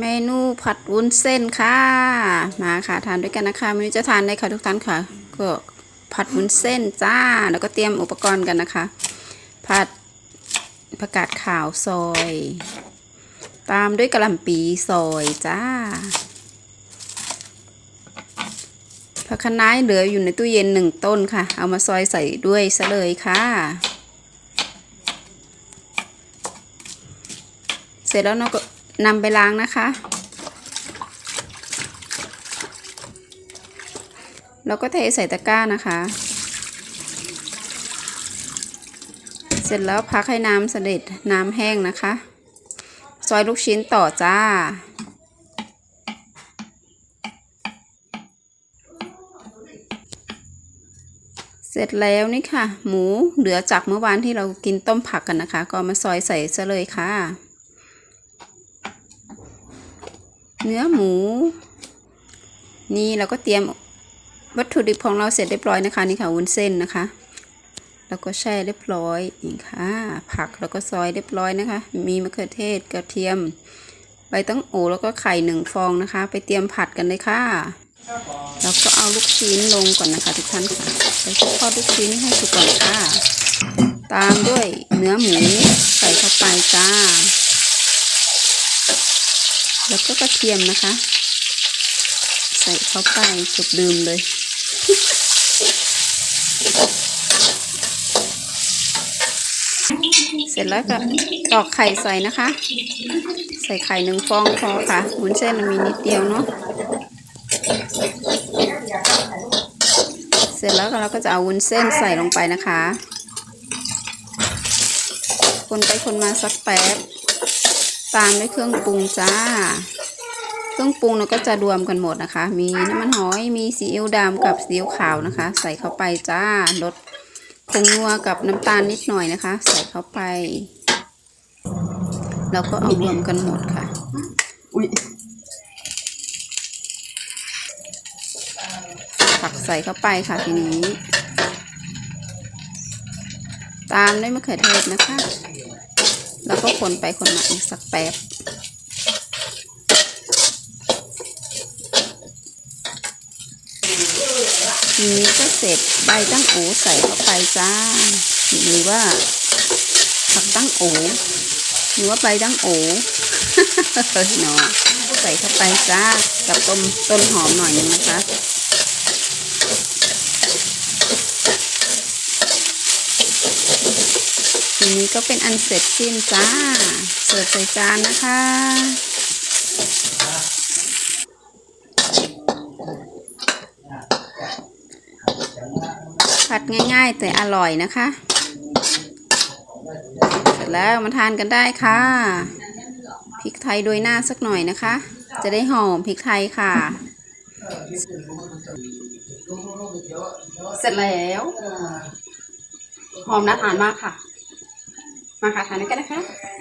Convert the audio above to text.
เมนูผัดวุ้นเส้นค่ะ มาค่ะทานด้วยกันนะคะเมนูจะทานได้ค่ะทุกท่านค่ะก็ผัดวุ้นเส้นจ้า แล้วก็เตรียมอุปกรณ์กันนะคะ ผัดผักกาดขาวซอย ตามด้วยกระหล่ำปีซอยจ้าผักคะน้าเหลืออยู่ในตู้เย็นหนึ่งต้นค่ะ เอามาซอยใส่ด้วยซะเลยค่ะ เสร็จแล้วเราก็ นำไปล้างนะคะ แล้วก็เทใส่ตะกร้านะคะ เสร็จแล้วพักให้น้ำเสด็จน้ำแห้งนะคะ ซอยลูกชิ้นต่อจ้าเสร็จแล้วนี่ค่ะ หมูเหลือจากเมื่อวานที่เรากินต้มผักกันนะคะ ก็มาซอยใส่ซะเลยค่ะ เนื้อหมู นี่เราก็เตรียมวัตถุดิบของเราเสร็จเรียบร้อยนะคะนี่ค่ะวุ้นเส้นนะคะ แล้วก็แช่เรียบร้อยนี่ค่ะ ผักแล้วก็ซอยเรียบร้อยนะคะ มีมะเขือเทศกระเทียมใบตั้งโอแล้วก็ไข่หนึ่งฟองนะคะ ไปเตรียมผัดกันเลยค่ะแล้วก็เอาลูกชิ้นลงก่อนนะคะทุกท่านค่ะไปทอดลูกชิ้นให้สุกก่อนค่ะ ตามด้วยเนื้อหมูใส่เข้าไปจ้า แล้วก็กระเทียมนะคะ ใส่เข้าไปจบดื่มเลย เสร็จแล้วก็ตอกไข่ใส่นะคะ ใส่ไข่หนึ่งฟองพอค่ะวุ้นเส้นมันมีนิดเดียวเนาะเสร็จแล้วเราก็จะเอาวุ้นเส้นใส่ลงไปนะคะ คนไปคนมาสักแป๊บ ตามด้วยเครื่องปรุงจ้า เครื่องปรุงเราก็จะรวมกันหมดนะคะ มีน้ำมันหอย มีซีอิ๊วดำกับซีอิ๊วขาวนะคะ ใส่เข้าไปจ้าลดผงนัวกับน้ำตาลนิดหน่อยนะคะ ใส่เข้าไปแล้วก็เอารวมกันหมดค่ะอุ้ยผักใส่เข้าไปค่ะทีนี้ ตามด้วยมะเขือเทศนะคะ แล้วก็คนไปคนมาอีกสักแป๊บ ทีนี้ก็เสร็จใบตั้งโอใส่เข้าไปจ้าหรือว่าผักตั้งโอหรือว่าใบตั้งโอเฮ้ยเนาะใส่เข้าไปจ้ากับต้มต้นหอมหน่อยนึงนะคะ ทีนี้ ก็เป็นอันเสร็จสิ้นจ้า เสิร์ฟใส่จานนะคะ ผัดง่ายๆแต่อร่อยนะคะ เสร็จแล้วมาทานกันได้ค่ะพริกไทยโดยหน้าสักหน่อยนะคะ จะได้หอมพริกไทยค่ะ เสร็จแล้ว หอมน่าทานมากค่ะ มาค่ะทานกันนะคะ